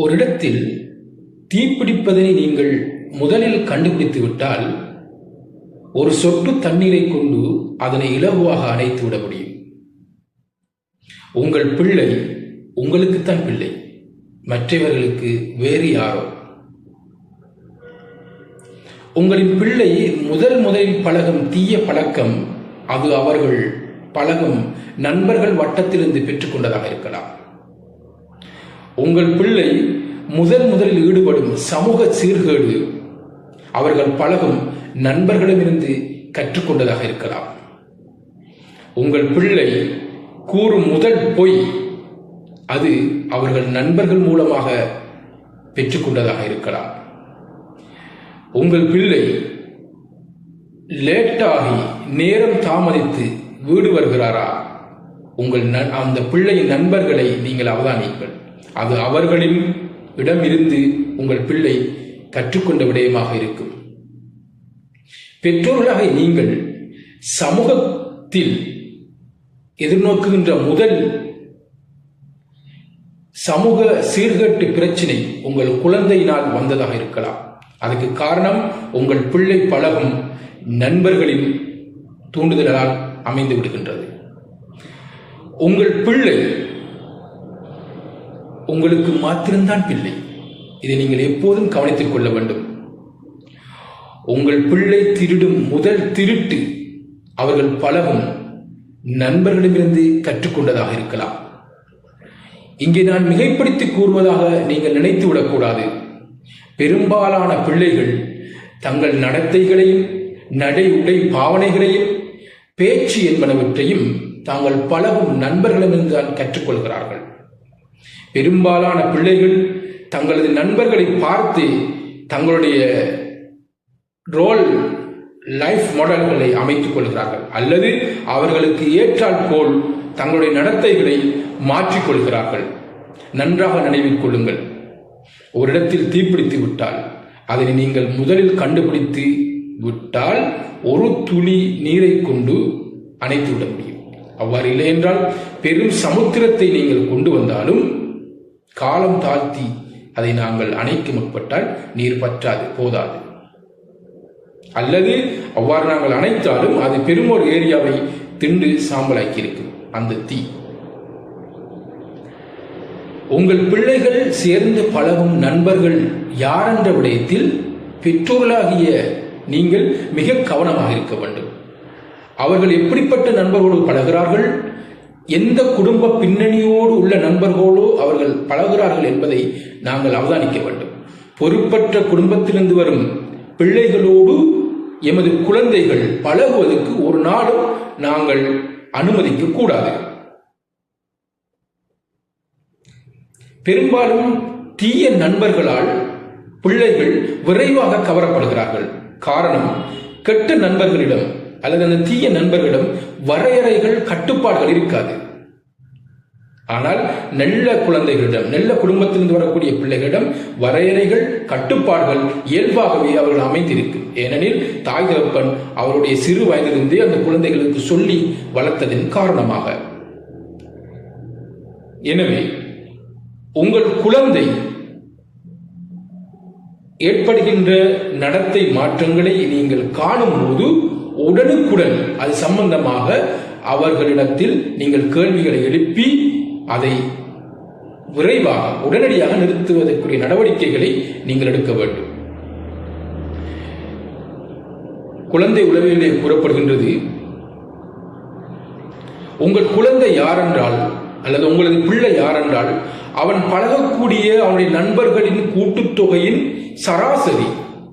ஒரு இடத்தில் தீப்பிடிப்பதனை நீங்கள் முதலில் கண்டுபிடித்து விட்டால் ஒரு சொட்டு தண்ணீரை கொண்டு அதனை இலகுவாக அணைத்து விட முடியும். உங்கள் பிள்ளை உங்களுக்குத்தான் பிள்ளை மற்றவர்களுக்கு வேறு யாரோ? உங்களின் பிள்ளை முதல் முதலில் பழகும் தீய பழக்கம் அது அவர்கள் பழகும் நண்பர்கள் வட்டத்திலிருந்து பெற்றுக்கொண்டதாக இருக்கலாம். உங்கள் பிள்ளை முதன் முதலில் ஈடுபடும் சமூக சீர்கேடு அவர்கள் பழகும் நண்பர்களிடமிருந்து கற்றுக்கொண்டதாக இருக்கலாம். உங்கள் பிள்ளை கூறும் முதல் பொய் அது அவர்கள் நண்பர்கள் மூலமாக பெற்றுக்கொண்டதாக இருக்கலாம். உங்கள் பிள்ளை லேட்டாகி நேரம் தாமதித்து வீடு வருகிறாரா? உங்கள் ந- அந்த பிள்ளையின் நண்பர்களை நீங்கள் அவதானியுங்கள். அது அவர்களின் இடமிருந்து உங்கள் பிள்ளை கற்றுக்கொண்ட விடயமாக இருக்கும். பெற்றோர்களாக நீங்கள் சமூகத்தில் எதிர்நோக்குகின்ற முதல் சமூக சீர்கட்டு பிரச்சினை உங்கள் குழந்தையினால் வந்ததாக இருக்கலாம். அதுக்கு காரணம் உங்கள் பிள்ளை பழகும் நண்பர்களின் தூண்டுதலால் அமைந்து விடுகின்றது. உங்கள் பிள்ளை உங்களுக்கு மாத்திரம்தான் பிள்ளை. இதை நீங்கள் எப்போதும் கவனித்துக் கொள்ள வேண்டும். உங்கள் பிள்ளை திருடும் முதல் திருட்டு அவர்கள் பலவும் நண்பர்களிடமிருந்து கற்றுக்கொண்டதாக இருக்கலாம். இங்கே நான் மிகைப்படுத்தி கூறுவதாக நீங்கள் நினைத்து விடக்கூடாது. பெரும்பாலான பிள்ளைகள் தங்கள் நடத்தைகளையும் நடை உடை பாவனைகளையும் பேச்சு என்பனவற்றையும் தாங்கள் பலவும் நண்பர்களிடமிருந்து தான் கற்றுக்கொள்கிறார்கள். பெரும்பாலான பிள்ளைகள் தங்களது நண்பர்களை பார்த்து தங்களுடைய ரோல் லைஃப் மாடல்களை அமைத்துக் கொள்கிறார்கள். அல்லது அவர்களுக்கு ஏற்றால் போல் தங்களுடைய நடத்தைகளை மாற்றிக் கொள்கிறார்கள். நன்றாக நினைவில் கொள்ளுங்கள். ஒரு இடத்தில் தீப்பிடித்து விட்டால் அதனை நீங்கள் முதலில் கண்டுபிடித்து விட்டால் ஒரு துளி நீரை கொண்டு அணைத்து விட முடியும். அவ்வாறு இல்லை என்றால் பெரும் சமுத்திரத்தை நீங்கள் கொண்டு வந்தாலும் காலம் தாழ்த்தி அதை நாங்கள் அணைக்க முற்பட்டால் நீர் பற்றாது போதாது. அல்லது அவ்வாறு நாங்கள் அணைத்தாலும் அது பெரும் ஒரு ஏரியாவை திண்டு சாம்பலாக்கி இருக்கும் அந்த தீ. உங்கள் பிள்ளைகள் சேர்ந்து பழகும் நண்பர்கள் யார் என்ற விடயத்தில் பெற்றோர்களாகிய நீங்கள் மிக கவனமாக இருக்க வேண்டும். அவர்கள் எப்படிப்பட்ட நண்பர்களோடு பழகிறார்கள்? எந்த குடும்ப பின்னணியோடு உள்ள நண்பர்களோடு அவர்கள் பழகிறார்கள் என்பதை நாங்கள் அவதானிக்க வேண்டும். பொறுப்பற்ற குடும்பத்திலிருந்து வரும் பிள்ளைகளோடு எமது குழந்தைகள் பழகுவதற்கு ஒரு நாளும் நாங்கள் அனுமதிக்க கூடாது. பெரும்பாலும் தீய நண்பர்களால் பிள்ளைகள் விரைவாக கவரப்படுகிறார்கள். காரணம் கெட்ட நண்பர்களிடம் அல்லது அந்த தீய நண்பர்களிடம் வரையறைகள் கட்டுப்பாடுகள் இருக்காது. ஆனால் நல்ல குழந்தைகளிடம் நல்ல குடும்பத்திலிருந்து வரக்கூடிய பிள்ளைகளிடம் வரையறைகள் கட்டுப்பாடுகள் இயல்பாகவே அவர்கள் அமைந்திருக்கும் ஏனெனில் தாய் தகப்பன் அவருடைய சிறு வயதிலிருந்தே அந்த குழந்தைகளுக்கு சொல்லி வளர்த்ததின் காரணமாக. எனவே உங்கள் குழந்தை ஏற்படுகின்ற நடத்தை மாற்றங்களை நீங்கள் காணும்போது உடனுக்குடன் அது சம்பந்தமாக அவர்களிடத்தில் நீங்கள் கேள்விகளை எழுப்பி அதை விரைவாக உடனடியாக நிறுத்துவதற்குரிய நடவடிக்கைகளை நீங்கள் எடுக்க வேண்டும். குழந்தை உளவிலே கூறப்படுகின்றது உங்கள் குழந்தை யாரென்றால் அல்லது உங்களது பிள்ளை யாரென்றால் அவன் பழகக்கூடிய அவனுடைய நண்பர்களின் கூட்டுத்தொகையின் சராசரி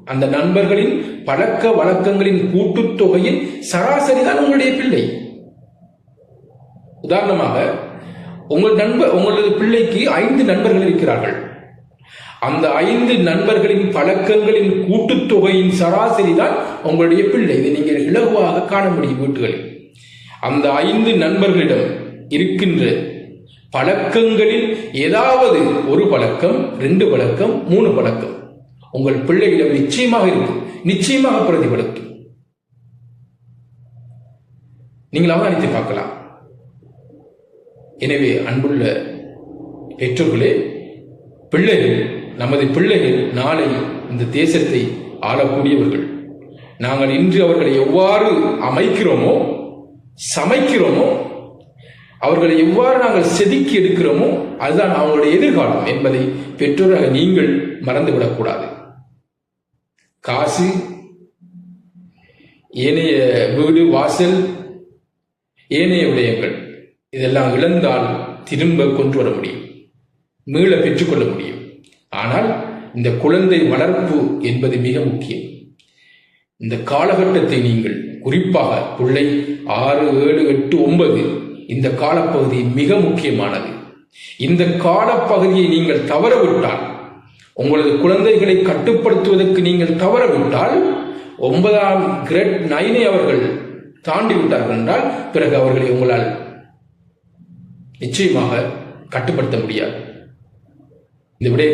அந்த நண்பர்களின் பழக்க வழக்கங்களின் கூட்டுத்தொகையின் சராசரி தான் உங்களுடைய பிள்ளை. உதாரணமாக உங்கள் நண்பர் உங்களது பிள்ளைக்கு ஐந்து நண்பர்கள் இருக்கிறார்கள். அந்த ஐந்து நண்பர்களின் பழக்கங்களின் கூட்டுத்தொகையின் சராசரி தான் உங்களுடைய பிள்ளை. இதை நீங்கள் இலகுவாக காண முடியும் வீட்டுகளில். அந்த ஐந்து நண்பர்களிடம் இருக்கின்ற பழக்கங்களில் ஏதாவது ஒரு பழக்கம் ரெண்டு பழக்கம் மூணு பழக்கம் உங்கள் பிள்ளையிடம் நிச்சயமாக இருக்கும். நிச்சயமாக பிரதிபலிக்கும். நீங்கள் அவதானித்து பார்க்கலாம். எனவே அன்புள்ள பெற்றோர்களே பிள்ளைகள் நமது பிள்ளைகள் நாளை இந்த தேசத்தை ஆளக்கூடியவர்கள். நாங்கள் இன்று அவர்களை எவ்வாறு அமைக்கிறோமோ சமைக்கிறோமோ அவர்களை எவ்வாறு நாங்கள் செதுக்கி எடுக்கிறோமோ அதுதான் அவங்களுடைய எதிர்காலம் என்பதை பெற்றோராக நீங்கள் மறந்துவிடக்கூடாது. காசு ஏனைய வீடு வாசல் ஏனைய விடயங்கள். இதெல்லாம் இழந்தால் திரும்ப கொண்டு வர முடியும். மீள பெற்றுக்கொள்ள முடியும். ஆனால் இந்த குழந்தை வளர்ப்பு என்பது மிக முக்கியம். இந்த காலகட்டத்தை நீங்கள் குறிப்பாக பிள்ளை ஆறு ஏழு எட்டு ஒன்பது இந்த காலப்பகுதி மிக முக்கியமானது. இந்த காலப்பகுதியை நீங்கள் தவறவிட்டால் உங்களது குழந்தைகளை கட்டுப்படுத்துவதற்கு நீங்கள் தவறவிட்டால் ஒன்பதாம் கிரேட் நைனை அவர்கள் தாண்டி விட்டார்கள் என்றால் பிறகு அவர்களை உங்களால் நிச்சயமாக கட்டுப்படுத்த முடியாது. இந்த விட